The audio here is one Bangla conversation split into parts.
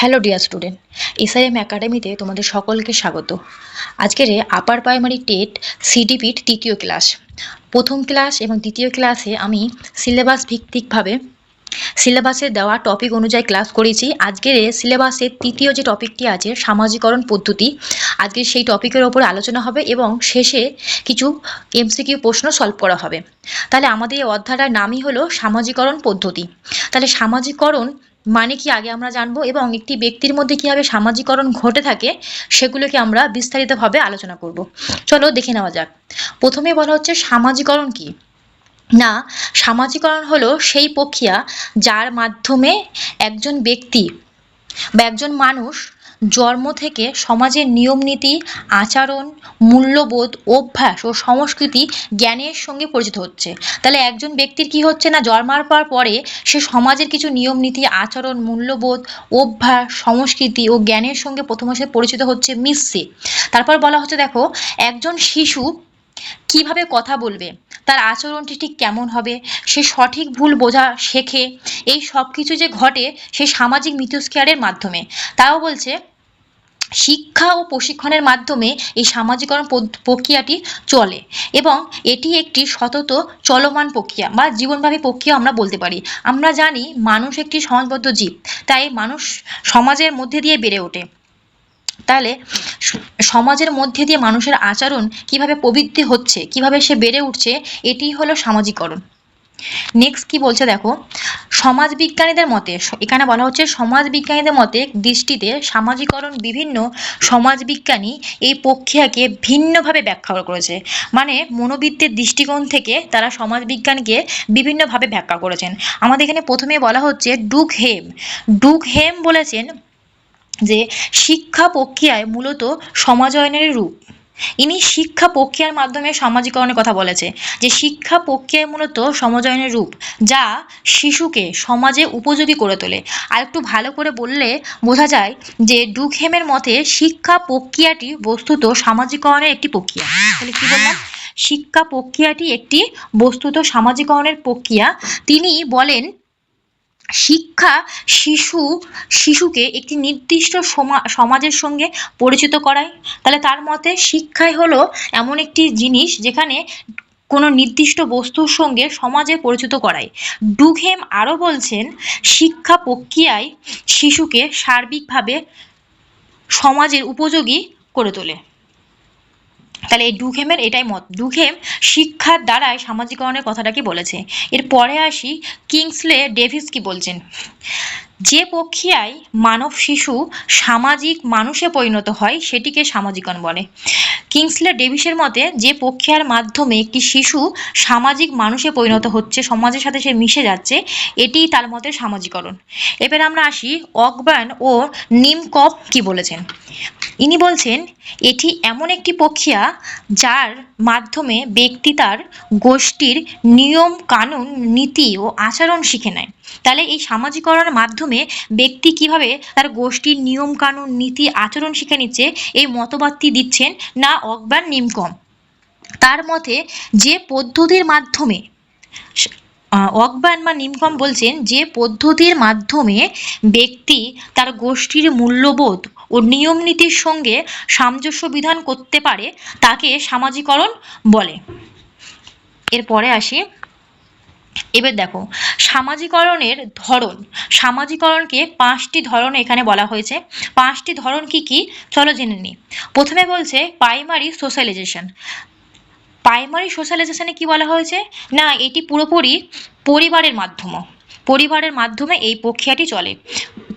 হ্যালো ডিয়ার স্টুডেন্ট এসআইএম একাডেমিতে তোমাদের সকলকে স্বাগত। আজকের আপার প্রাইমারি টেট সিডিপির তৃতীয় ক্লাস প্রথম ক্লাস এবং দ্বিতীয় ক্লাসে আমি সিলেবাস ভিত্তিকভাবে সিলেবাসে দেওয়া টপিক অনুযায়ী ক্লাস করেছি। আজকের সিলেবাসের তৃতীয় যে টপিকটি আছে, সামাজিকরণ পদ্ধতি আজকে সেই টপিকের ওপর আলোচনা হবে এবং শেষে কিছু এমসিকিউ প্রশ্ন সলভ করা হবে। তাহলে আমাদের এই অধ্যায়টার নামই হলো সামাজিকরণ পদ্ধতি। তাহলে সামাজিকরণ মানে কি আগে আমরা জানব এবং একটি ব্যক্তির মধ্যে কীভাবে সামাজিকরণ ঘটে থাকে সেগুলোকে আমরা বিস্তারিতভাবে আলোচনা করব। চলো দেখে নেওয়া যাক। প্রথমে বলা হচ্ছে সামাজিকরণ কি? না, সামাজিকরণ হলো সেই প্রক্রিয়া যার মাধ্যমে একজন ব্যক্তি বা একজন মানুষ জন্ম থেকে সমাজের নিয়মনীতি আচরণ, মূল্যবোধ, অভ্যাস ও সংস্কৃতি জ্ঞানের সঙ্গে পরিচিত হচ্ছে। তাহলে একজন ব্যক্তির কি হচ্ছে না, জন্মার পর পরে সে সমাজের কিছু নিয়মনীতি আচরণ, মূল্যবোধ, অভ্যাস, সংস্কৃতি ও জ্ঞানের সঙ্গে প্রথমে সে পরিচিত হচ্ছে মিশছে তারপর বলা হচ্ছে, দেখো, একজন শিশু কীভাবে কথা বলবে? তার আচরণটি ঠিক কেমন হবে? সে সঠিক ভুল বোঝা শেখে? এই সব কিছু যে ঘটে, সে সামাজিক মিথস্ক্রিয়ারের মাধ্যমে। তাও বলছে, শিক্ষা ও প্রশিক্ষণের মাধ্যমে এই সামাজিকরণ প্রক্রিয়াটি চলে এবং এটি একটি সতত চলমান প্রক্রিয়া বা জীবনব্যাপী প্রক্রিয়া আমরা বলতে পারি। আমরা জানি মানুষ একটি সমাজবদ্ধ জীব, তাই মানুষ সমাজের মধ্যে দিয়ে বেড়ে ওঠে। তাহলে সমাজের মধ্যে দিয়ে মানুষের আচরণ কীভাবে প্রবৃদ্ধি হচ্ছে, কীভাবে সে বেড়ে উঠছে, এটিই হলো সামাজিকরণ। নেক্সট কি বলছে দেখো? সমাজবিজ্ঞানীদের মতে এখানে বলা হচ্ছে সমাজবিজ্ঞানীদের মতে দৃষ্টিতে সামাজিকরণ বিভিন্ন সমাজবিজ্ঞানী এই প্রক্রিয়াকে ভিন্নভাবে ব্যাখ্যা করেছে। মানে মনোবিদ্যের দৃষ্টিকোণ থেকে তারা সমাজবিজ্ঞানকে বিভিন্নভাবে ব্যাখ্যা করেছেন। আমাদের এখানে প্রথমে বলা হচ্ছে ডুক হেম ডুক হেম বলেছেন যে শিক্ষা প্রক্রিয়ায় মূলত সমাজয়নের রূপ। ইনি শিক্ষা প্রক্রিয়ার মাধ্যমে সামাজিকরণের কথা বলেছে, যে শিক্ষা প্রক্রিয়ায় মূলত সমাজয়নের রূপ, যা শিশুকে সমাজে উপযোগী করে তোলে। আর একটু ভালো করে বললে বোঝা যায় যে ডুকহেমের মতে শিক্ষা প্রক্রিয়াটি বস্তুত সামাজিকরণের একটি প্রক্রিয়া। তাহলে কি বললাম? শিক্ষা প্রক্রিয়াটি একটি বস্তুত সামাজিকরণের প্রক্রিয়া। তিনি বলেন শিক্ষা শিশু, শিশুকে একটি নির্দিষ্ট সমা, সমাজের সঙ্গে পরিচিত করায়। তাহলে তার মতে শিক্ষাই হলো এমন একটি জিনিস যেখানে কোনো নির্দিষ্ট বস্তুর সঙ্গে সমাজে পরিচিত করায়। ডুঘেম আরও বলছেন, শিক্ষা প্রক্রিয়ায় শিশুকে সার্বিকভাবে সমাজের উপযোগী করে তোলে। তাহলে এই ডুঘেমের এটাই মত। ডুঘেম শিক্ষার দ্বারাই সামাজিকরণের কথাটাকে বলেছে? এর পরে আসি, কিংসলে ডেভিস কি বলছেন? যে প্রক্রিয়ায় মানব শিশু সামাজিক মানুষে পরিণত হয়, সেটিকে সামাজিকরণ বলে। কিংসলে ডেভিসের মতে, যে প্রক্রিয়ার মাধ্যমে একটি শিশু সামাজিক মানুষে পরিণত হচ্ছে, সমাজের সাথে সে মিশে যাচ্ছে, এটিই তার মতে সামাজিকরণ। এবার আমরা আসি অকবান ও নিমকপ কি বলেছেন। ইনি বলছেন, এটি এমন একটি প্রক্রিয়া যার মাধ্যমে ব্যক্তি তার গোষ্ঠীর নিয়ম কানুন নীতি ও আচরণ শিখে নেয়। তাহলে এই সামাজিকরণের মাধ্যমে ব্যক্তি কীভাবে তার গোষ্ঠীর নিয়ম কানুন, নীতি, আচরণ শিখে নিচ্ছে, এই মতবাদটি দিচ্ছেন না অকবান নিমকম। তার মতে যে পদ্ধতির মাধ্যমে অকবান বা নিমকম বলছেন, যে পদ্ধতির মাধ্যমে ব্যক্তি তার গোষ্ঠীর মূল্যবোধ ও নিয়ম নীতির সঙ্গে সামঞ্জস্য বিধান করতে পারে, তাকে সামাজিকরণ বলে। এরপরে আসি এবার দেখো, সামাজিকরণের ধরন, সামাজিকরণকে পাঁচটি ধরন এখানে বলা হয়েছে। পাঁচটি ধরন কি কি? চলো জেনে নিই প্রথমে বলছে প্রাইমারি সোশ্যালাইজেশন প্রাইমারি সোশ্যালাইজেশনে কি বলা হয়েছে? না, এটি পুরোপুরি পরিবারের মাধ্যমে। পরিবারের মাধ্যমে এই প্রক্রিয়াটি চলে।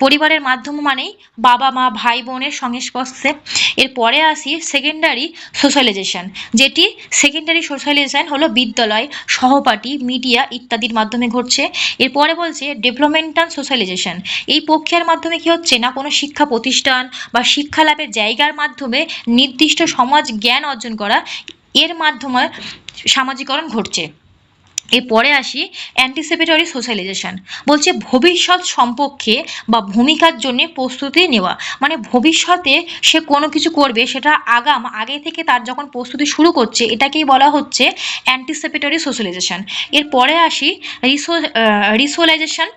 পরিবারের মাধ্যম মানেই বাবা, মা, ভাই, বোনের সংস্পর্শে। এরপরে আসি সেকেন্ডারি সোশ্যালাইজেশন যেটি সেকেন্ডারি সোশ্যালাইজেশন হলো বিদ্যালয়, সহপাঠী মিডিয়া ইত্যাদির মাধ্যমে ঘটছে। এরপরে বলছে ডেভেলপমেন্টাল সোশ্যালাইজেশন এই প্রক্রিয়ার মাধ্যমে কি হচ্ছে না কোনো শিক্ষা প্রতিষ্ঠান বা শিক্ষা লাভের জায়গার মাধ্যমে নির্দিষ্ট সমাজ জ্ঞান অর্জন করা, এর মাধ্যমে সামাজিকরণ ঘটছে। এরপরে আসি অ্যান্টিসিপেটরি সোশ্যালাইজেশন বলছে ভবিষ্যৎ সম্পর্কে বা ভূমিকার জন্য প্রস্তুতি নেওয়া। মানে ভবিষ্যতে সে কোনো কিছু করবে, সেটা আগাম, আগে থেকে তার যখন প্রস্তুতি শুরু করছে, এটাকেই বলা হচ্ছে অ্যান্টিসিপেটরি সোশ্যালাইজেশন এরপরে আসি রিসো রিসোলাইজেশন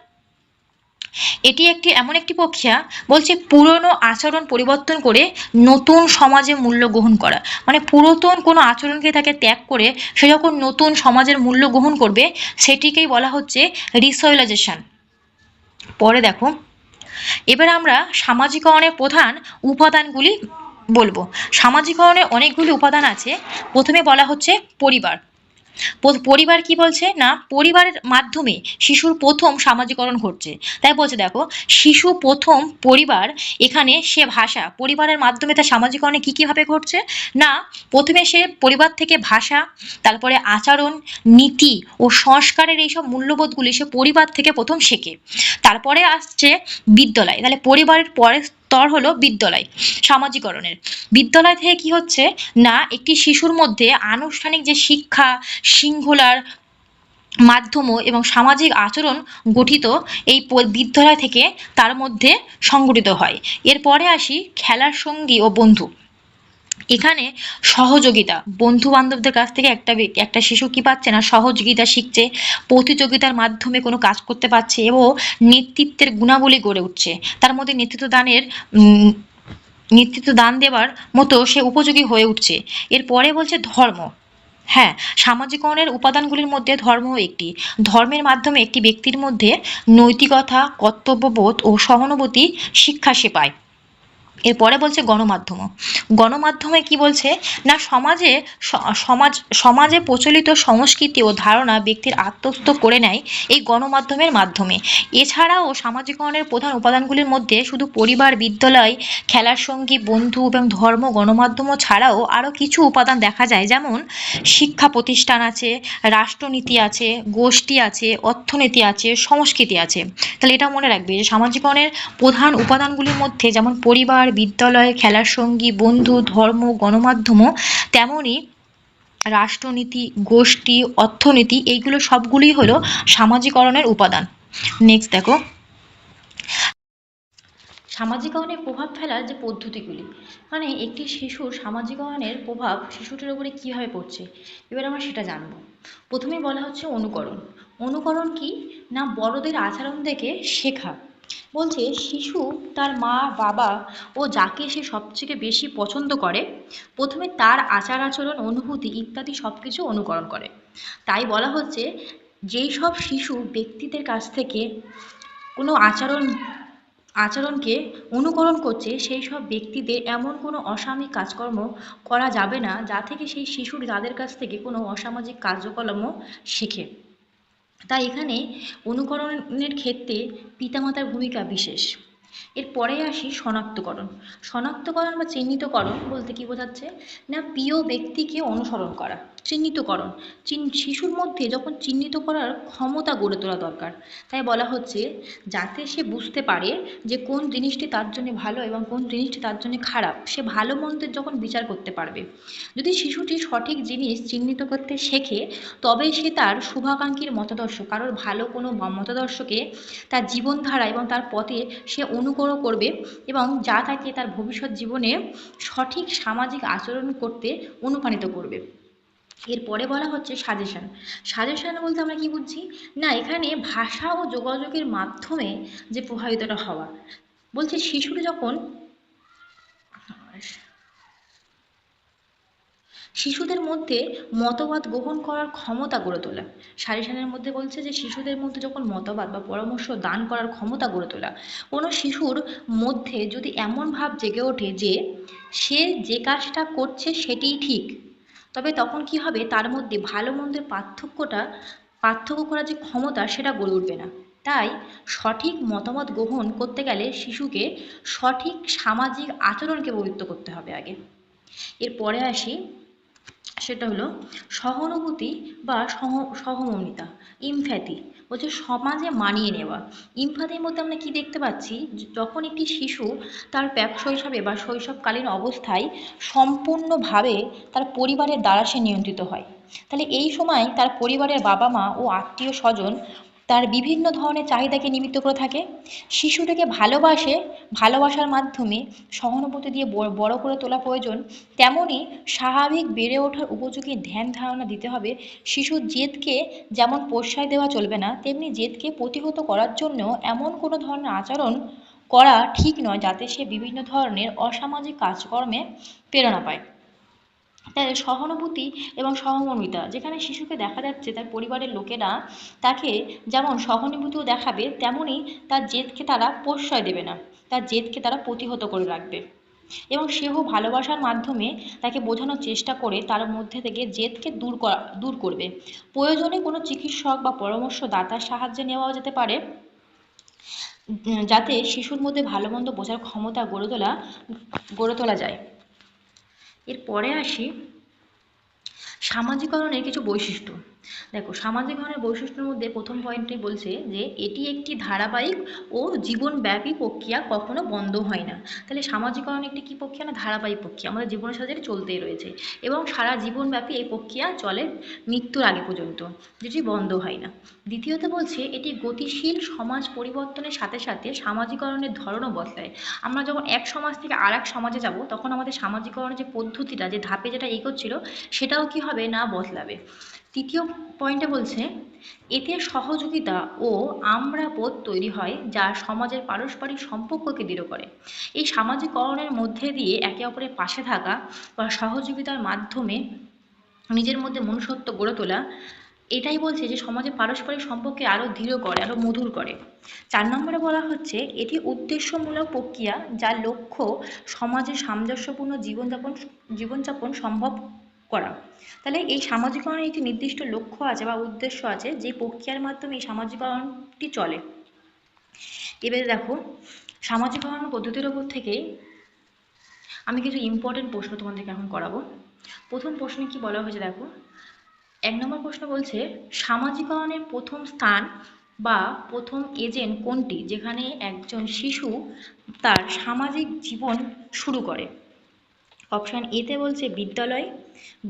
এটি একটি, এমন একটি প্রক্রিয়া বলছে পুরনো আচরণ পরিবর্তন করে নতুন সমাজে মূল্য গ্রহণ করা। মানে পুরাতন কোনো আচরণকে তাকে ত্যাগ করে সে যখন নতুন সমাজের মূল্য গ্রহণ করবে, সেটিকেই বলা হচ্ছে রিসোয়ালাইজেশন পরে দেখো, এবার আমরা সামাজিকরণের প্রধান উপাদানগুলি বলব। সামাজিকরণের অনেকগুলি উপাদান আছে। প্রথমে বলা হচ্ছে পরিবার। পরিবার কি বলছে? না, পরিবারের মাধ্যমে শিশুর প্রথম সামাজিকরণ ঘটছে। তাই বলছে, দেখো, শিশু প্রথম পরিবার, এখানে সে ভাষা, পরিবারের মাধ্যমে তার সামাজিকরণে কী কীভাবে ঘটছে? না, প্রথমে সে পরিবার থেকে ভাষা, তারপরে আচরণ, নীতি ও সংস্কারের এইসব মূল্যবোধগুলি সে পরিবার থেকে প্রথম শেখে। তারপরে আসছে বিদ্যালয়। তাহলে পরিবারের পরের স্তর হলো বিদ্যালয়, সামাজিকরণের। বিদ্যালয় থেকে কি হচ্ছে? না, একটি শিশুর মধ্যে আনুষ্ঠানিক যে শিক্ষা, শৃঙ্খলার মাধ্যম এবং সামাজিক আচরণ গঠিত এই বিদ্যালয় থেকে তার মধ্যে সংগঠিত হয়। এরপরে আসি খেলার সঙ্গী ও বন্ধু। এখানে সহযোগিতা বন্ধু বান্ধবদের কাছ থেকে একটা একটা শিশু কি পাচ্ছে না, সহযোগিতা শিখছে, প্রতিযোগিতার মাধ্যমে কোনো কাজ করতে পারছে এবং নেতৃত্বের গুণাবলী গড়ে উঠছে। তার মধ্যে নেতৃত্ব দানের নেতৃত্ব দান দেওয়ার মতো সে উপযোগী হয়ে উঠছে। এরপরে বলছে ধর্ম। হ্যাঁ সামাজিকরণের উপাদানগুলির মধ্যে ধর্ম একটি। ধর্মের মাধ্যমে একটি ব্যক্তির মধ্যে নৈতিকতা, কর্তব্যবোধ ও সহানুভূতি শিক্ষা সে পায়। এরপরে বলছে গণমাধ্যম গণমাধ্যমে কি বলছে? না, সমাজে সমাজ, সমাজে প্রচলিত সংস্কৃতি ও ধারণা ব্যক্তির আত্মস্থ করে নেয় এই গণমাধ্যমের মাধ্যমে। এছাড়াও সামাজিকরণের প্রধান উপাদানগুলির মধ্যে শুধু পরিবার, বিদ্যালয়, খেলার সঙ্গী, বন্ধু এবং ধর্ম গণমাধ্যম ছাড়াও আরও কিছু উপাদান দেখা যায়। যেমন শিক্ষা প্রতিষ্ঠান আছে, রাষ্ট্রনীতি আছে, গোষ্ঠী আছে, অর্থনীতি আছে, সংস্কৃতি আছে। তাহলে এটা মনে রাখবে যে সামাজিকরণের প্রধান উপাদানগুলির মধ্যে যেমন পরিবার বিদ্যালয় খেলার সঙ্গী, বন্ধু, ধর্ম গণমাধ্যমও তেমনই রাষ্ট্রনীতি, গোষ্ঠী, অর্থনীতি, এইগুলো সবগুলোই হলো সামাজিকরণের উপাদান। নেক্সট দেখো। সামাজিকরণে প্রভাব ফেলার যে পদ্ধতিগুলি মানে একটি শিশুর সামাজিকরণের প্রভাব শিশুটির উপরে কীভাবে পড়ছে, এবার আমরা সেটা জানব। প্রথমেই বলা হচ্ছে অনুকরণ। অনুকরণ কি? না বড়দের আচরণ দেখে শেখা। বলছে, শিশু তার মা, বাবা ও যাকে সে সবথেকে বেশি পছন্দ করে, প্রথমে তার আচার আচরণ, অনুভূতি ইত্যাদি সব কিছু অনুকরণ করে। তাই বলা হচ্ছে, যেই সব শিশু ব্যক্তিদের কাছ থেকে কোনো আচরণ, আচরণকে অনুকরণ করছে, সেই সব ব্যক্তিদের এমন কোনো অসামাজিক কাজকর্ম করা যাবে না, যা থেকে সেই শিশুর তাদের কাছ থেকে কোনো অসামাজিক কার্যকলাপও শেখে। তাই এখানে অনুকরণের ক্ষেত্রে পিতামাতার ভূমিকা বিশেষ। এর এরপরে আসি শনাক্তকরণ। শনাক্তকরণ বা চিহ্নিতকরণ বলতে কি বোঝাচ্ছে? না, প্রিয় ব্যক্তিকে অনুসরণ করা। চিহ্নিতকরণ। শিশুর মধ্যে যখন চিহ্নিত করার ক্ষমতা গড়ে তোলা দরকার। তাই বলা হচ্ছে, যাতে সে বুঝতে পারে যে কোন জিনিসটি তার জন্য ভালো এবং কোন জিনিসটি তার জন্য খারাপ, সে ভালো মন্দের যখন বিচার করতে পারবে। যদি শিশুটি সঠিক জিনিস চিহ্নিত করতে শেখে, তবেই সে তার শুভাকাঙ্ক্ষীর মতাদর্শ, কারোর ভালো কোনো মতাদর্শকে তার জীবনধারা এবং তার পথে সে অনুকরণ করবে এবং যা তাকে তার ভবিষ্যৎ জীবনে সঠিক সামাজিক আচরণ করতে অনুপ্রাণিত করবে। এরপরে বলা হচ্ছে সাজেশন সাজেশন বলতে আমরা কি বুঝছি? না, এখানে ভাষা ও যোগাযোগের মাধ্যমে যে প্রভাবিতটা হওয়া। বলছে শিশুর যখন শিশুদের মধ্যে মতবাদ গ্রহণ করার ক্ষমতা গড়ে তোলা। সাজেশনের মধ্যে বলছে যে, শিশুদের মধ্যে যখন মতবাদ বা পরামর্শ দান করার ক্ষমতা গড়ে তোলা, কোনো শিশুর মধ্যে যদি এমন ভাব জেগে ওঠে যে, সে যে কাজটা করছে সেটিই ঠিক তবে তখন কি হবে? তার মধ্যে ভালো মন্দের পার্থক্যটা, পার্থক্য করার যে ক্ষমতা সেটা গড়ে উঠবে না। তাই সঠিক মতামত গ্রহণ করতে গেলে শিশুকে সঠিক সামাজিক আচরণকে পবিত্র করতে হবে আগে। এরপরে আসি সেটা হলো সহানুভূতি বা সহ, সহমর্মিতা ইমফ্যাথি বলছে সমাজে মানিয়ে নেওয়া। ইমফ্যাথির মধ্যে আমরা কি দেখতে পাচ্ছি? যখন একটি শিশু তার প্যাপ শৈশবে বা শৈশবকালীন অবস্থায় সম্পূর্ণভাবে তার পরিবারের দ্বারা সে নিয়ন্ত্রিত হয়। তাহলে এই সময় তার পরিবারের বাবা মা ও আত্মীয় স্বজন তার বিভিন্ন ধরনের চাহিদাকে নিমিত্ত করে থাকে। শিশুটাকে ভালোবাসে, ভালোবাসার মাধ্যমে সহানুভূতি দিয়ে বড় করে তোলা প্রয়োজন তেমনই স্বাভাবিক বেড়ে ওঠার উপযোগী ধ্যান ধারণা দিতে হবে। শিশুর জেদকে যেমন প্রশ্রয় দেওয়া চলবে না, তেমনি জেদকে প্রতিহত করার জন্য এমন কোনো ধরনের আচরণ করা ঠিক নয়, যাতে সে বিভিন্ন ধরনের অসামাজিক কাজকর্মে প্রেরণা পায়। তাই সহানুভূতি এবং সহমর্মিতা, যেখানে শিশুকে দেখা যাচ্ছে তার পরিবারের লোকেরা তাকে যেমন সহানুভূতিও দেখাবে তেমনই তার জেদকে তারা প্রশ্রয় দেবে না। তার জেদকে তারা প্রতিহত করে রাখবে। এবং সেও ভালোবাসার মাধ্যমে তাকে বোঝানোর চেষ্টা করে তার মধ্যে থেকে জেদকে দূর করা, দূর করবে। প্রয়োজনে কোনো চিকিৎসক বা পরামর্শদাতার সাহায্যে নেওয়াও যেতে পারে যাতে শিশুর মধ্যে ভালো মন্দ বোঝার ক্ষমতা গড়ে তোলা গড়ে তোলা যায়। এরপরে আসি। সামাজিকরণের কিছু বৈশিষ্ট্য। দেখো, সামাজিক সামাজিকরণের বৈশিষ্ট্যের মধ্যে প্রথম পয়েন্টটি বলছে যে, এটি একটি ধারাবাহিক ও জীবনব্যাপী প্রক্রিয়া কখনো বন্ধ হয় না। তাহলে সামাজিকরণ একটি কী প্রক্রিয়া না ধারাবাহিক প্রক্রিয়া? আমাদের জীবনের সাথে চলতেই রয়েছে। এবং সারা জীবনব্যাপী এই প্রক্রিয়া চলে মৃত্যুর আগে পর্যন্ত, যেটি বন্ধ হয় না। দ্বিতীয়ত বলছে, এটি গতিশীল সমাজ পরিবর্তনের সাথে সাথে সামাজিকরণের ধরনও বদলায়। আমরা যখন এক সমাজ থেকে আর এক সমাজে যাব, তখন আমাদের সামাজিকরণের যে পদ্ধতিটা, যে ধাপে যেটা এগোচ্ছিল, সেটাও কি হবে না বদলাবে। তৃতীয় পয়েন্টে বলছে, এতে সহযোগিতা ও আমরা বোধ তৈরি হয় যা সমাজের পারস্পরিক সম্পর্ককে দৃঢ় করে। এই সামাজিকরণের মধ্যে দিয়ে একে অপরের পাশে থাকা বা সহযোগিতার মাধ্যমে নিজের মধ্যে মনুষ্যত্ব গড়ে তোলা, এটাই বলছে যে সমাজে পারস্পরিক সম্পর্কে আরও দৃঢ় করে আরও মধুর করে। চার নম্বরে বলা হচ্ছে, এটি উদ্দেশ্যমূলক প্রক্রিয়া যার লক্ষ্য সমাজে সামঞ্জস্যপূর্ণ জীবনযাপন জীবনযাপন সম্ভব করা। তাহলে এই সামাজিকরণের একটি নির্দিষ্ট লক্ষ্য আছে বা উদ্দেশ্য আছে, যে প্রক্রিয়ার মাধ্যমে এই সামাজিকরণটি চলে। এবারে দেখো, সামাজিকরণ পদ্ধতির ওপর থেকে আমি কিছু ইম্পর্টেন্ট প্রশ্ন তোমাদেরকে এখন করাবো। প্রথম প্রশ্নে কি বলা হয়েছে দেখো, এক নম্বর প্রশ্ন বলছে, সামাজিকরণের প্রথম স্থান বা প্রথম এজেন্ট কোনটি? যেখানে একজন শিশু তার সামাজিক জীবন শুরু করে। অপশান এতে বলছে বিদ্যালয়,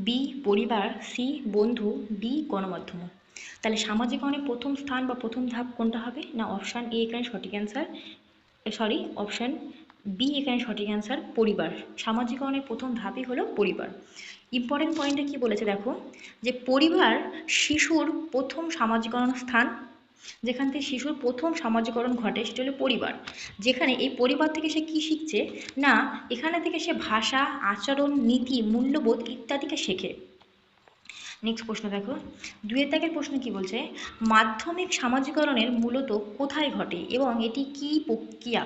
বি পরিবার, সি বন্ধু ডি গণমাধ্যম। তাহলে সামাজিকরণের প্রথম স্থান বা প্রথম ধাপ কোনটা হবে? না, অপশান এ এখানে সঠিক অ্যান্সার সরি অপশান বি এখানে সঠিক অ্যান্সার পরিবার। সামাজিকরণের প্রথম ধাপই হলো পরিবার। ইম্পর্টেন্ট পয়েন্টে কি বলেছে দেখো? যে পরিবার শিশুর প্রথম সামাজিকরণ স্থান যেখান থেকে শিশুর প্রথম সামাজিকরণ ঘটে সেটা হলো পরিবার। যেখানে এই পরিবার থেকে সে কী শিখছে? না, এখানে থেকে সে ভাষা, আচরণ, নীতি, মূল্যবোধ ইত্যাদিকে শেখে। নেক্সট প্রশ্ন দেখো। দুয়ের দাগের প্রশ্ন কি বলছে? মাধ্যমিক সামাজিকরণের মূলত কোথায় ঘটে এবং এটি কি প্রক্রিয়া?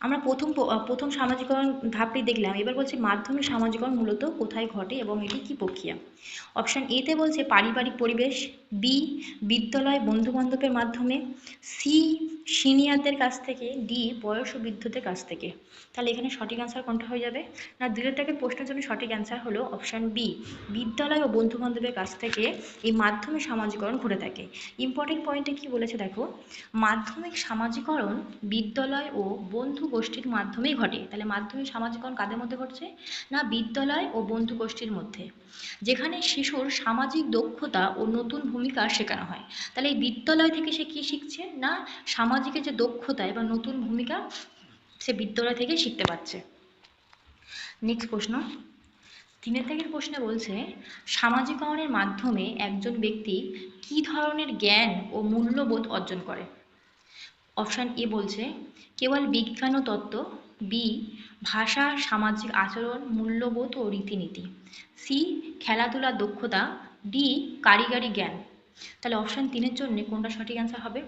আমরা প্রথম প্রথম সামাজিকরণ ধাপটি দেখলাম। এবার বলছে মাধ্যমিক সামাজিকরণ মূলত কোথায় ঘটে এবং এটি কি প্রক্রিয়া? অপশান এতে বলছে পারিবারিক পরিবেশ বি, বিদ্যালয় বন্ধুবান্ধবের মাধ্যমে, সি, সিনিয়রদের কাছ থেকে, ডি, বয়স ও বৃদ্ধদের কাছ থেকে। তাহলে এখানে সঠিক অ্যান্সার কোনটা হয়ে যাবে? না দুটোটাকে প্রশ্নের জন্য সঠিক অ্যান্সার হলো অপশান বি বিদ্যালয় ও বন্ধুবান্ধবের কাছ থেকে এই মাধ্যমিক সামাজিকরণ ঘটে থাকে। ইম্পর্টেন্ট পয়েন্টে কি বলেছে দেখো? মাধ্যমিক সামাজিকরণ বিদ্যালয় ও বন্ধু গোষ্ঠীর মাধ্যমেই ঘটে। তাহলে মাধ্যমিক সামাজিকরণ কাদের মধ্যে ঘটছে? না, বিদ্যালয় ও বন্ধু গোষ্ঠীর মধ্যে। যেখানে শিশুর সামাজিক দক্ষতা ও নতুন ভূমিকা শেখানো হয়। তাহলে এই বিদ্যালয় থেকে সে কি শিখছে? না, সামাজিকের যে দক্ষতা এবং নতুন ভূমিকা সে বিদ্যালয় থেকে শিখতে পারছে। নেক্সট প্রশ্ন। তিনের থেকে প্রশ্নে বলছে, সামাজিকরণের মাধ্যমে একজন ব্যক্তি কি ধরনের জ্ঞান ও মূল্যবোধ অর্জন করে? অপশান এ বলছে, কেবল বিজ্ঞান ও তত্ত্ব। বি ভাষা, সামাজিক আচরণ, মূল্যবোধ ও রীতিনীতি। সি খেলাধুলার দক্ষতা। ডি কারিগরি জ্ঞান। তাহলে অপশান তিনের জন্য কোনটা সঠিক অ্যান্সার হবে?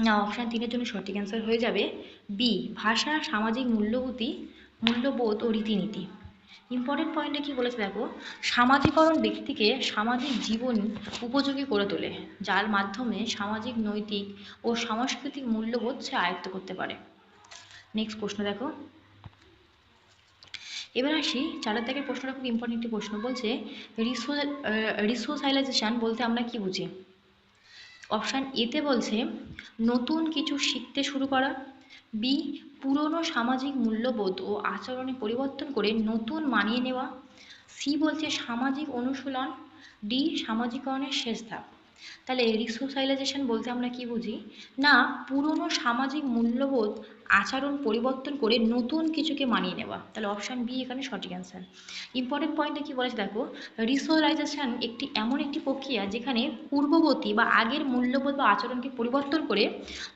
না অপশান তিনের জন্য সঠিক অ্যান্সার হয়ে যাবে বি ভাষা, সামাজিক মূল্যবোধী, মূল্যবোধ ও রীতিনীতি। ইম্পর্টেন্ট পয়েন্টে কি বলেছে দেখো? সামাজিকরণ ব্যক্তিকে সামাজিক জীবন উপযোগী করে তোলে, যার মাধ্যমে সামাজিক, নৈতিক ও সাংস্কৃতিক মূল্যবোধ সে আয়ত্ত করতে পারে। নেক্সট প্রশ্ন দেখো। এবার আসি চারের থেকে প্রশ্নটা খুব ইম্পর্টেন্ট একটি প্রশ্ন, বলছে, রিসো রিসোসাইলাইজেশন বলতে আমরা কি বুঝি? অপশান এতে বলছে, নতুন কিছু শিখতে শুরু করা। বি পুরনো সামাজিক মূল্যবোধ ও আচরণে পরিবর্তন করে নতুন মানিয়ে নেওয়া। সি বলছে সামাজিক অনুশীলন। ডি সামাজিকরণের শেষ ধাপ। তাহলে রিসোসাইলাইজেশন বলতে আমরা কি বুঝি? না, পুরনো সামাজিক মূল্যবোধ আচরণ পরিবর্তন করে নতুন কিছুকে মানিয়ে নেওয়া। তাহলে অপশান বি এখানে সঠিক অ্যান্সার ইম্পর্টেন্ট পয়েন্টে কি বলেছে দেখো? রিসোলাইজেশন একটি এমন একটি প্রক্রিয়া যেখানে পূর্ববর্তী বা আগের মূল্যবোধ বা আচরণকে পরিবর্তন করে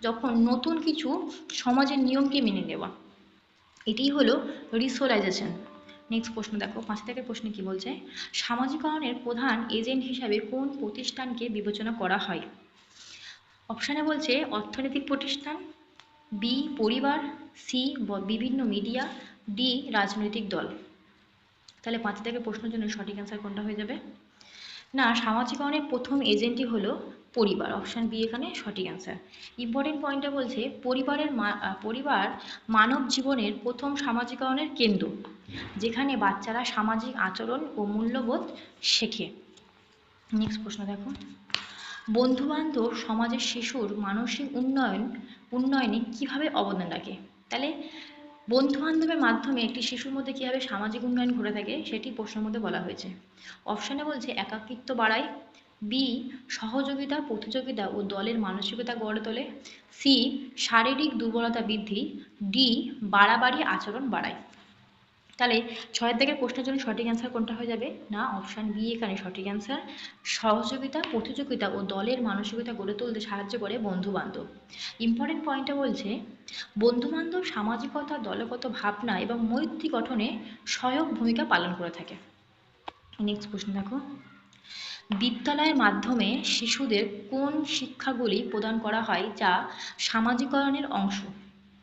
যখন নতুন কিছু সমাজের নিয়মকে মেনে নেওয়া। এটিই হলো রিসোলাইজেশন নেক্সট প্রশ্ন দেখো পাঁচ থেকে প্রশ্নে কি বলছে? সামাজিকরণের প্রধান এজেন্ট হিসাবে কোন প্রতিষ্ঠানকে বিবেচনা করা হয়? অপশানে বলছে, অর্থনৈতিক প্রতিষ্ঠান বি পরিবার সি বিভিন্ন মিডিয়া ডি রাজনৈতিক দল। তাহলে পাঁচ থেকে প্রশ্নের জন্য সঠিক অ্যান্সার কোনটা হয়ে যাবে? না সামাজিকরণের প্রথম এজেন্টই হলো পরিবার। অপশান বি এখানে সঠিক অ্যান্সার ইম্পর্টেন্ট পয়েন্টটা বলছে, পরিবারের পরিবার মানব জীবনের প্রথম সামাজিকরণের কেন্দ্র। যেখানে বাচ্চারা সামাজিক আচরণ ও মূল্যবোধ শেখে। নেক্সট প্রশ্ন দেখো। বন্ধুবান্ধব, সমাজের শিশুর মানসিক উন্নয়ন, উন্নয়নে কীভাবে অবদান রাখে? তাহলে বন্ধু বান্ধবের মাধ্যমে একটি শিশুর মধ্যে কীভাবে সামাজিক উন্নয়ন ঘটে থাকে, সেটি প্রশ্নের মধ্যে বলা হয়েছে। অপশানে বলছে একাকিত্ব বাড়ায় বি সহযোগিতা, প্রতিযোগিতা ও দলের মানসিকতা গড়ে তোলে সি শারীরিক দুর্বলতা বৃদ্ধি ডি বাড়াবাড়ি আচরণ বাড়ায়। তাহলে ছয়ের দিকের প্রশ্নের জন্য সঠিক অ্যান্সার কোনটা হয়ে যাবে? না অপশান বি এখানে সঠিক অ্যান্সার সহযোগিতা, প্রতিযোগিতা ও দলের মানসিকতা গড়ে তুলতে সাহায্য করে বন্ধু বান্ধব ইম্পর্টেন্ট পয়েন্টটা বলছে বন্ধু বান্ধব সামাজিকতা, দলগত ভাবনা এবং মৈত্রী গঠনে সহায়ক ভূমিকা পালন করে থাকে। নেক্সট প্রশ্ন দেখো। বিদ্যালয়ের মাধ্যমে শিশুদের কোন শিক্ষাগুলি প্রদান করা হয় যা সামাজিকরণের অংশ?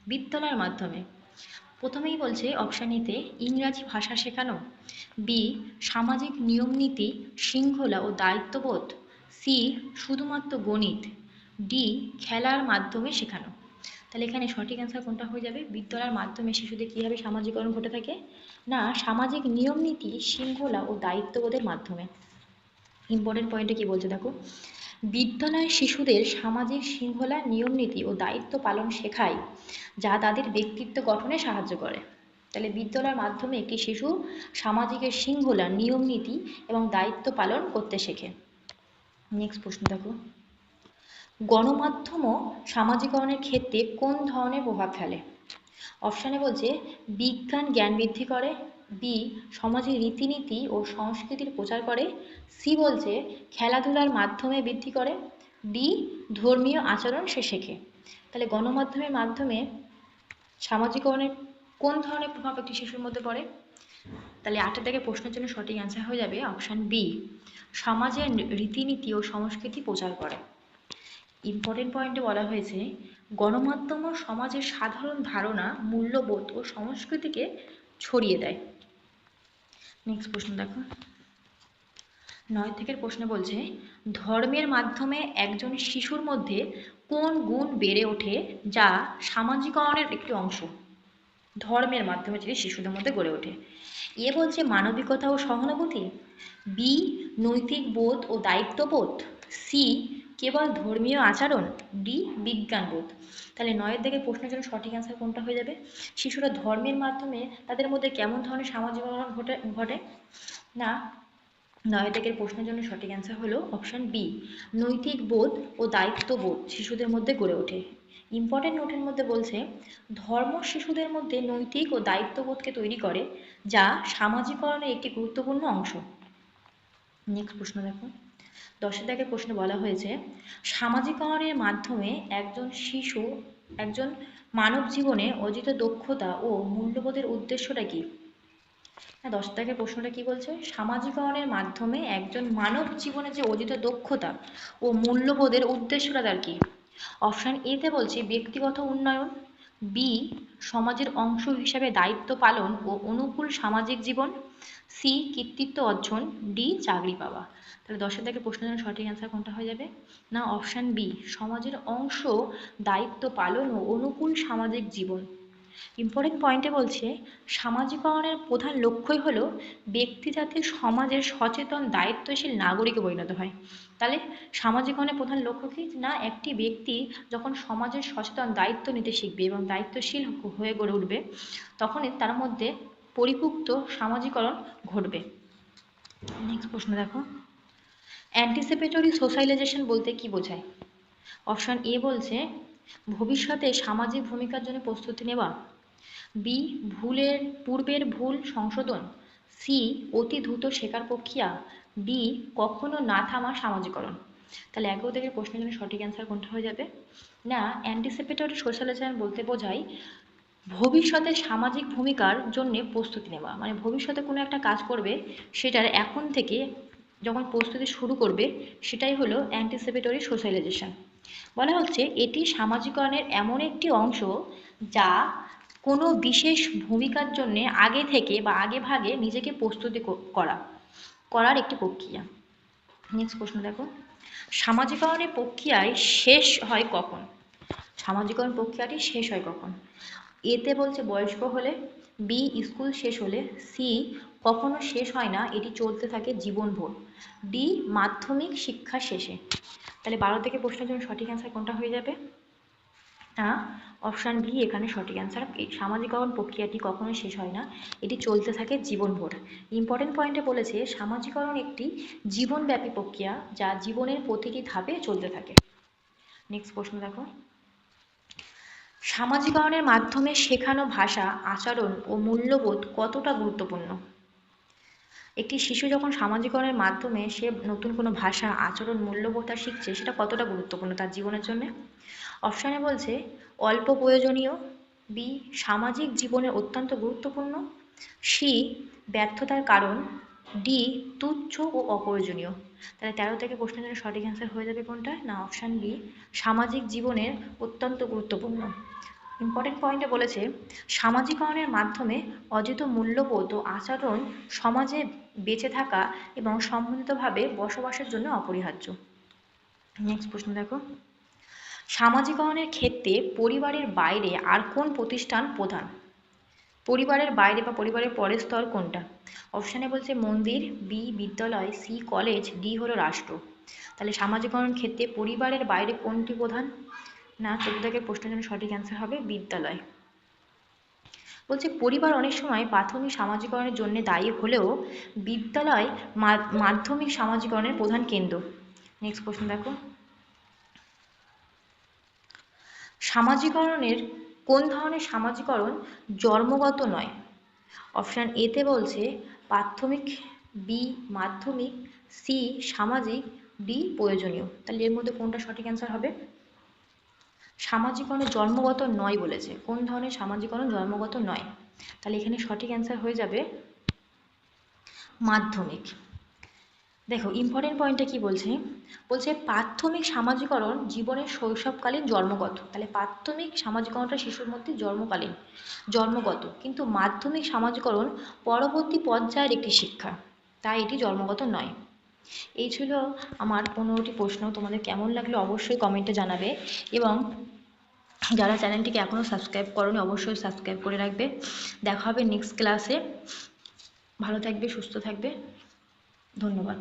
বিদ্যালয়ের মাধ্যমে। প্রথমেই বলছে অপশান এতে ইংরাজি ভাষা শেখানো বি সামাজিক নিয়মনীতি শৃঙ্খলা ও দায়িত্ববোধ সি শুধুমাত্র গণিত ডি খেলার মাধ্যমে শেখানো। তাহলে এখানে সঠিক অ্যান্সার কোনটা হয়ে যাবে? বিদ্যালয়ের মাধ্যমে শিশুদের কীভাবে সামাজিকরণ ঘটে থাকে? না, সামাজিক নিয়মনীতি শৃঙ্খলা ও দায়িত্ববোধের মাধ্যমে। ইম্পর্টেন্ট পয়েন্টে কি বলছে দেখো? বিদ্যালয় শিশুদের সামাজিক শৃঙ্খলা নিয়মনীতি ও দায়িত্ব পালন শেখায়, যা তাদের ব্যক্তিত্ব গঠনে সাহায্য করে। তাহলে বিদ্যালয়ের মাধ্যমে একটি শিশু সামাজিকের শৃঙ্খলা নিয়মনীতি এবং দায়িত্ব পালন করতে শেখে। নেক্সট প্রশ্ন দেখো। গণমাধ্যমও সামাজিকরণের ক্ষেত্রে কোন ধরনের প্রভাব ফেলে? অপশানে বলছে, বিজ্ঞান জ্ঞান বৃদ্ধি করে বি সমাজের রীতিনীতি ও সংস্কৃতির প্রচার করে। সি বলছে, খেলাধুলার মাধ্যমে বৃদ্ধি করে। ডি ধর্মীয় আচরণ সে শেখে। তাহলে গণমাধ্যমের মাধ্যমে সামাজিকরণের কোন ধরনের প্রভাব একটি শিশুর মধ্যে পড়ে? তাহলে আটটা থেকে প্রশ্নের জন্য সঠিক অ্যান্সার হয়ে যাবে অপশান বি সমাজের রীতিনীতি ও সংস্কৃতি প্রচার করে। ইম্পর্টেন্ট পয়েন্টে বলা হয়েছে, গণমাধ্যম সমাজের সাধারণ ধারণা, মূল্যবোধ ও সংস্কৃতিকে ছড়িয়ে দেয়। নেক্সট প্রশ্ন দেখো। নয় থেকে প্রশ্নে বলছে, ধর্মের মাধ্যমে একজন শিশুর মধ্যে কোন গুণ বেড়ে ওঠে যা সামাজিকরণের একটি অংশ? ধর্মের মাধ্যমে যেটি শিশুদের মধ্যে গড়ে ওঠে। এ বলছে মানবিকতা ও সহানুভূতি। বি, নৈতিক বোধ ও দায়িত্ববোধ। সি কেবল ধর্মীয় আচরণ, ডি, বিজ্ঞানবোধ। তাহলে নয়ের দিকে প্রশ্নের জন্য সঠিক অ্যান্সার কোনটা হয়ে যাবে? শিশুরা ধর্মের মাধ্যমে তাদের মধ্যে কেমন ধরনের সামাজিক ঘটে ঘটে? না, নয় দিকের প্রশ্নের জন্য সঠিক অ্যান্সার হলো অপশান বি নৈতিক বোধ ও দায়িত্ববোধ শিশুদের মধ্যে গড়ে ওঠে। ইম্পর্টেন্ট নোটের মধ্যে বলছে, ধর্ম শিশুদের মধ্যে নৈতিক ও দায়িত্ববোধকে তৈরি করে, যা সামাজিকরণের একটি গুরুত্বপূর্ণ অংশ। নেক্সট প্রশ্ন দেখো। দশের দাগের প্রশ্নে বলা হয়েছে, সামাজিকরণের মাধ্যমে একজন শিশু, একজন মানব জীবনে অর্জিত দক্ষতা ও মূল্যবোধের উদ্দেশ্যটা কি? হ্যাঁ দশ দাগের প্রশ্নটা কি বলছে? সামাজিকরণের মাধ্যমে একজন মানব জীবনে যে অর্জিত দক্ষতা ও মূল্যবোধের উদ্দেশ্যটা তার কি? অপশান এতে বলছে ব্যক্তিগত উন্নয়ন বি সমাজের অংশ হিসাবে দায়িত্ব পালন ও অনুকূল সামাজিক জীবন। সি কৃতিত্ব অর্জন। ডি চাকরি পাওয়া। তাহলে দশের থেকে প্রশ্নের জন্য সঠিক অ্যান্সার কোনটা হয়ে যাবে? না অপশান বি সমাজের অংশ, দায়িত্ব পালন ও অনুকূল সামাজিক জীবন। ইম্পর্টেন্ট পয়েন্টে বলছে সামাজিকরণের প্রধান লক্ষ্যই হলো ব্যক্তি যাতে সমাজের সচেতন, দায়িত্বশীল নাগরিকে পরিণত হয়। তাহলে সামাজিকরণের প্রধান লক্ষ্য কি? না, একটি ব্যক্তি যখন সমাজের সচেতন দায়িত্ব নিতে শিখবে এবং দায়িত্বশীল হয়ে গড়ে উঠবে তখনই তার মধ্যে পরিপুক্ত সামাজিকরণ ঘটবে। নেক্সট প্রশ্ন দেখো। অ্যান্টিসিপেটরি সোশ্যালাইজেশন বলতে কি বোঝায়? অপশান এ বলছে, ভবিষ্যতে সামাজিক ভূমিকার জন্য প্রস্তুতি নেওয়া। বি ভুলের, পূর্বের ভুল সংশোধন। সি অতি দ্রুত শেখার প্রক্রিয়া। ডি কখনো না থামা সামাজিকরণ। তাহলে একেও থেকে প্রশ্নের জন্য সঠিক অ্যান্সার কোনটা হয়ে যাবে? না অ্যান্টিসিপেটরি সোশ্যালাইজেশন বলতে বোঝায় ভবিষ্যতে সামাজিক ভূমিকার জন্য প্রস্তুতি নেওয়া। মানে ভবিষ্যতে কোনো একটা কাজ করবে, সেটার এখন থেকে যখন প্রস্তুতি শুরু করবে, সেটাই হলো অ্যান্টিসিপেটরি সোশ্যালাইজেশন বলা হচ্ছে এটি সামাজিকরণের এমন একটি অংশ যা কোনো বিশেষ ভূমিকার জন্য আগে থেকে বা আগে ভাগে নিজেকে প্রস্তুতি করা। করার একটি প্রক্রিয়া। নেক্সট প্রশ্ন দেখো। সামাজিকরণের প্রক্রিয়ায় শেষ হয় কখন? সামাজিকরণ প্রক্রিয়াটি শেষ হয় কখন? এতে বলছে বয়স্ক হলে, বি স্কুল শেষ হলে, সি কখনো শেষ হয় না, এটি চলতে থাকে জীবনভর। ডি মাধ্যমিক শিক্ষা শেষে। তাহলে বারো থেকে প্রশ্নের জন্য সঠিক অ্যান্সার কোনটা হয়ে যাবে? না অপশান বি এখানে সঠিক অ্যান্সার সামাজিকরণ প্রক্রিয়াটি কখনোই শেষ হয় না। এটি চলতে থাকে জীবনভর। ইম্পর্টেন্ট পয়েন্টে বলেছে সামাজিকরণ একটি জীবনব্যাপী প্রক্রিয়া যা জীবনের প্রতিটি ধাপে চলতে থাকে। নেক্সট প্রশ্ন দেখো। সামাজিকরণের মাধ্যমে শেখানো ভাষা, আচরণ ও মূল্যবোধ কতটা গুরুত্বপূর্ণ? একটি শিশু যখন সামাজিকরণের মাধ্যমে সে নতুন কোনো ভাষা, আচরণ মূল্যবোধটা শিখছে, সেটা কতটা গুরুত্বপূর্ণ তার জীবনের জন্য? অপশানে বলছে, অল্প প্রয়োজনীয় বি সামাজিক জীবনে অত্যন্ত গুরুত্বপূর্ণ সি ব্যর্থতার কারণ ডি তুচ্ছ ও অপ্রয়োজনীয়। তাহলে তেরো থেকে প্রশ্নের জন্য সঠিক অ্যান্সার হয়ে যাবে কোনটা? না অপশান বি সামাজিক জীবনের অত্যন্ত গুরুত্বপূর্ণ। ইম্পর্টেন্ট পয়েন্টে বলেছে, সামাজিকরণের মাধ্যমে অর্জিত মূল্যবোধ ও আচরণ সমাজে বেঁচে থাকা এবং সম্মিলিতভাবে বসবাসের জন্য অপরিহার্য। নেক্সট প্রশ্ন দেখো। সামাজিকরণের ক্ষেত্রে পরিবারের বাইরে আর কোন প্রতিষ্ঠান প্রধান? পরিবারের বাইরে বা পরিবারের পরের স্তর কোনটা? অপশানে বলছে মন্দির বি বিদ্যালয় সি কলেজ ডি হলো রাষ্ট্র। তাহলে সামাজিকরণ ক্ষেত্রে পরিবারের বাইরে কোনটি প্রধান? না চোদ্দ থেকে প্রশ্নের জন্য সঠিক অ্যান্সার হবে বিদ্যালয়। বলছে পরিবার অনেক সময় প্রাথমিক সামাজিকরণের জন্য দায়ী হলেও বিদ্যালয় মাধ্যমিক সামাজিকরণের প্রধান কেন্দ্র। নেক্সট প্রশ্ন দেখো। সামাজিকরণের, কোন ধরনের সামাজিকরণ জন্মগত নয়? অপশান এতে বলছে, প্রাথমিক বি মাধ্যমিক সি সামাজিক ডি প্রয়োজনীয়। তাহলে এর মধ্যে কোনটা সঠিক অ্যান্সার হবে? সামাজিকরণ জন্মগত নয় বলেছে। কোন ধরনের সামাজিকরণ জন্মগত নয়? তাহলে এখানে সঠিক অ্যান্সার হয়ে যাবে মাধ্যমিক। দেখো ইম্পর্টেন্ট পয়েন্টটা কি বলছে? বলছে প্রাথমিক সামাজিকরণ জীবনের শৈশবকালীন জন্মগত। তাহলে প্রাথমিক সামাজিকরণটা শিশুর মধ্যে জন্মকালীন, জন্মগত। কিন্তু মাধ্যমিক সামাজিকরণ পরবর্তী পর্যায়ের একটি শিক্ষা, তাই এটি জন্মগত নয়। এই ছিল আমার পনেরোটি প্রশ্ন। তোমাদের কেমন লাগল অবশ্যই কমেন্টে জানাবে এবং যারা চ্যানেলটিকে এখনও সাবস্ক্রাইব করোনি, অবশ্যই সাবস্ক্রাইব করে রাখবে। দেখা হবে নেক্সট ক্লাসে ভালো থাকবে, সুস্থ থাকবে। ধন্যবাদ।